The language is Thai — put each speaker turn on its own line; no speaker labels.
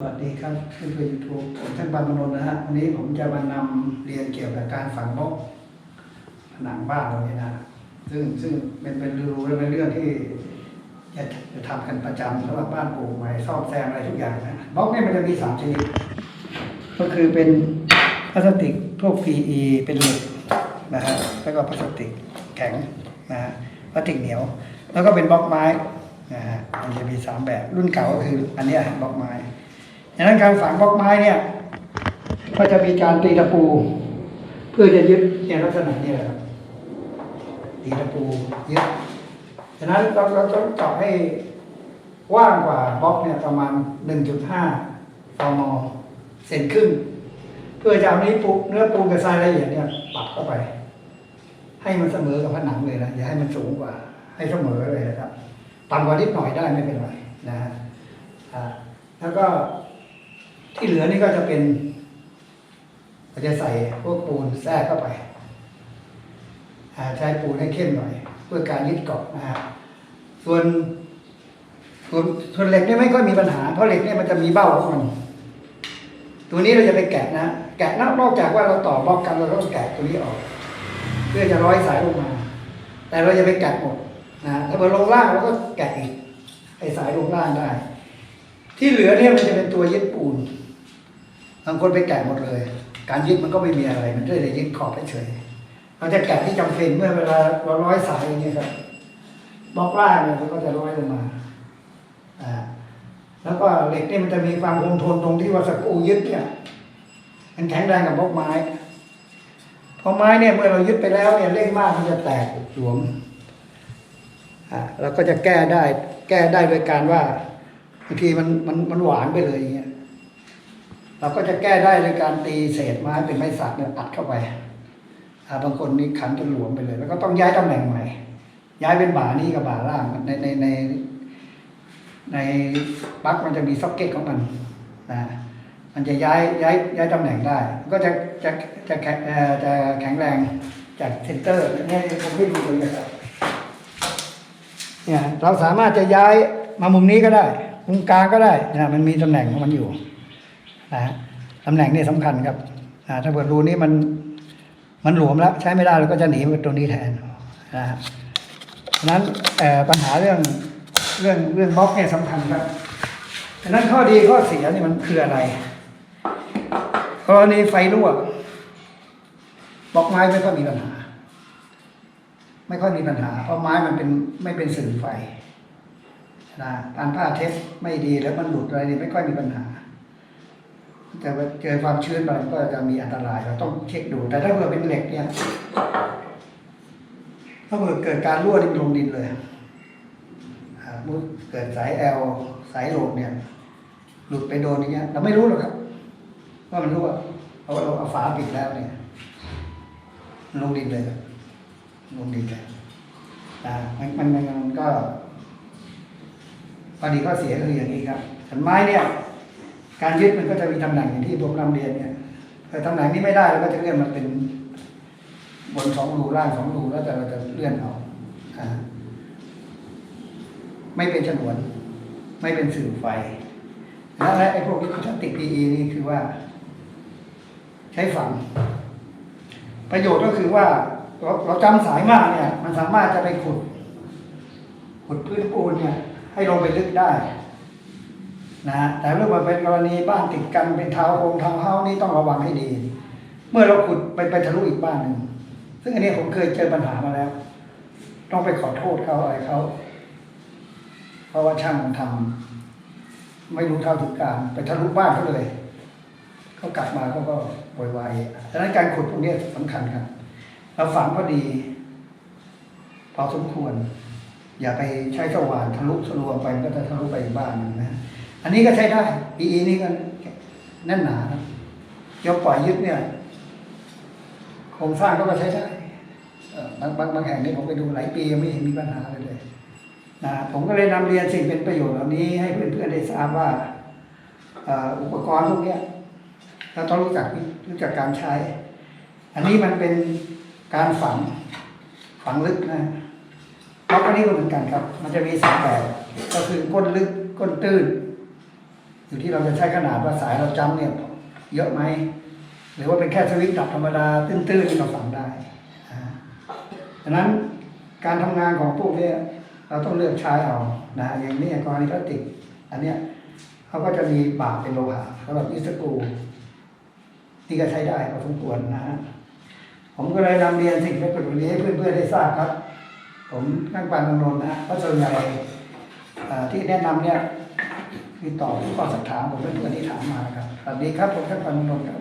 สวัสดีครับเพื่อนๆยูทูบผมท่านบานมนนท์นะฮะวันนี้ผมจะมานำเรียนเกี่ยวกับการฝังบล็อกผนังบ้านเราเนี่ยนะซึ่งซึ่งเป็นเป็นรูเป็นเรื่องที่จะจะทำกันประจำสำหรับบ้านปลูกใหม่ซ่อมแซมอะไรทุกอย่างนะบล็อกเนี่ยมันจะมีสามชนิดก็คือเป็นพลาสติกพวก PE เป็นเหล็กนะฮะแล้วก็พลาสติกแข็งนะฮะพลาสติกเหนียว แล้วก็เป็นบล็อกไม้นะฮะมันจะมีสามแบบรุ่นเก่าก็คืออันนี้บล็อกไม้ ดังนั้นการฝังบล็อกไม้เนี่ย ก็จะมีการตีตะปู เพื่อจะยึดเนี่ยลักษณะนี้แหละครับตีตะปูยึดฉะนั้นเราเราต้องเจาะให้กว้างกว่าบล็อกเนี่ยประมาณ 1.5ฟมเซนครึ่งเพื่อจะเอานี้ปูเนื้อปูนกับทรายละเอียดเนี่ยปักเข้าไป ให้มันเสมอกับผนังเลยนะอย่าให้มันสูงกว่า ให้เสมอเลยนะครับต่ำกว่านิดหน่อยได้ไม่เป็นไรนะฮะอ่าแล้วก็ ที่เหลือนี่ก็จะเป็นเราจะใส่พวกปูนแทรกเข้าไปใช้ปูนให้เข้มหน่อย เพื่อการยึดเกาะนะฮะส่วนส่วนส่วนเหล็กนี่ไม่ค่อยมีปัญหา เพราะเหล็กเนี่ยมันจะมีเบ้าของมันตัวนี้เราจะไปแกะนะ แกะนอกนอกจากว่าเราต่อบล็อกกันเราต้องแกะตัวนี้ออก เพื่อจะร้อยสายลงมา แต่เราจะไปแกะหมดนะถ้าเกิดลงล่างเราก็แกะอีกไอ้สายลงล่างได้ ที่เหลือเนี่ยมันจะเป็นตัวยึดปูน บางคนไปแกะหมดเลย การยึดมันก็ไม่มีอะไร มันได้แต่ยึดขอบเฉยเราจะแกะที่จำเป็นเมื่อเวลาเราร้อยสายอย่างเงี้ยครับบล็อกล่างเนี่ยมันก็จะร้อยลงมาอ่าแล้วก็เหล็กเนี่ยมันจะมีความคงทนตรงที่ว่าสกรูยึดเนี่ย มันแข็งแรงกับบล็อกไม้พราะไม้เนี่ยเมื่อเรายึดไปแล้วเนี่ยเร่งมากมันจะแตกหลวมอ่าเราก็จะแก้ได้ แก้ได้โดยการว่าบางทีมันมันมันหวานไปเลยอย่างเงี้ย เราก็จะแก้ได้โดยการตีเศษไม้เป็นไม้สักเนี่ยอัดเข้าไปบางคนนี่ขันจนหลวมไปเลย แล้วก็ต้องย้ายตำแหน่งใหม่ ย้ายเป็นบ่านี้กับบ่าล่างในในในในปลั๊กมันจะมีซ็อกเก็ตของมันนะมันจะย้ายย้ายย้ายตำแหน่งได้ ก็จะจะจะแข็งจะแข็งแรงจากเซนเตอร์เนี่ยผมไม่ดูเลยนะครับเนี่ยเราสามารถจะย้ายมามุมนี้ก็ได้ มุมกลางก็ได้นะมันมีตำแหน่งของมันอยู่ นะตำแหน่งนี่สำคัญครับนะถ้าเกิดรูนี้มันมันหลวมแล้วใช้ไม่ได้เราก็จะหนีมาตรงนี้แทนนะฮะฉะนั้นปัญหาเรื่องเรื่องเรื่องบล็อกเนี่ยสำคัญครับฉะนั้นข้อดีข้อเสียนี่มันคืออะไรกรณีไฟรั่วบล็อกไม้ไม่ค่อยมีปัญหา ไม่ค่อยมีปัญหา เพราะไม้มันเป็นไม่เป็นสื่อไฟนะการผ้าเทปไม่ดีแล้วมันหลุดอะไรนี่ไม่ค่อยมีปัญหา แต่ว่าเจอความชื้นไปมันก็จะมีอันตรายเราต้องเช็คดู แต่ถ้าเกิดเป็นเหล็กเนี่ย ถ้าเกิดเกิดการรั่วนี่ลงดินเลยมุดเกิดสายแอลสายโหลดเนี่ย หลุดไปโดนอย่างเงี้ย เราไม่รู้หรอกครับว่ามันรั่วเพราะเราเอาฝาปิดแล้วเนี่ยลงดินเลยลงดินเลยอ่ามันมันมันก็พอดีก็เสียคืออย่างนี้ครับสันไม้เนี่ย การยึดมันก็จะมีตำแหน่งอย่างที่ผมนำเรียนเนี่ยแต่ตำแหน่งนี้ไม่ได้เราก็จะเลื่อนมันเป็นบนสองรูล่างสองรูแล้วแต่เราจะเลื่อนเอาอ่าไม่เป็นฉนวน ไม่เป็นสื่อไฟแล้วและไอ้พวกพลาติก PE นี่คือว่า ใช้ฝัง ประโยชน์ก็คือว่าเราเราจำสายมากเนี่ย มันสามารถจะไปขุด ขุดพื้นปูนเนี่ย ให้ลงไปลึกได้ นะฮะแต่เรื่องว่าเป็นกรณีบ้านติดกันเป็นทาวน์โฮมทาวน์เฮาสนี่ต้องระวังให้ดี เมื่อเราขุดไปไปทะลุอีกบ้านหนึ่งซึ่งอันนี้ผมเคยเจอปัญหามาแล้ว ต้องไปขอโทษเขาอะไรเขาเพราะว่าช่างมันทำไม่รู้เท่าถึงการ ไปทะลุบ้านเขาเลยเขากลับมาเขาก็โวยวายดังนั้นการขุดพวกนี้สำคัญครับเราฝังพอดี พอสมควร อย่าไปใช้สว่านทะลุทะลวงไปก็จะทะลุไปอีกบ้านนึงนะ อันนี้ก็ใช้ได้ PE นี่ก็แน่นหนานะยกปล่อยยึดเนี่ยโครงสร้างก็ใช้ได้บางบางบางแห่งนี่ผมไปดูหลายปียังไม่เห็นมีปัญหาเลยเลยนะผมก็เลยนำเรียนสิ่งเป็นประโยชน์เหล่านี้ให้เพื่อนๆได้ทราบว่าอุปกรณ์พวกนี้เราต้องรู้จักรู้จักการใช้ อันนี้มันเป็นการฝังฝังลึกนะบล็อกอันนี้ก็เหมือนกันครับ มันจะมีสองแบบก็คือก้นลึกก้นตื้น อยู่ที่เราจะใช้ขนาดว่าสายเราจำเนี่ยเยอะไหมหรือว่าเป็นแค่สวิตช์ดับธรรมดาตื้นๆที่เราฝังได้ดังนั้นการทำงานของพวกนี้เราต้องเลือกใช้เอานะอย่างนี้กรณีพลาสติก อันเนี้ยเขาก็จะมีบาดเป็นโลหะสำหรับอิสกรูนี่ก็ใช้ได้พอสมควรนะฮะผมก็เลยนำเรียนสิ่งเล็กๆนี้ให้เพื่อนๆได้ทราบครับ ผมข้างปานนนท์นะฮะเพราะส่วนใหญ่ที่แนะนำเนี่ย คือตอบข้อสักถามของเพื่อนๆที่ถามมาครับสวัสดีครับผมข้างปานนนท์ครับ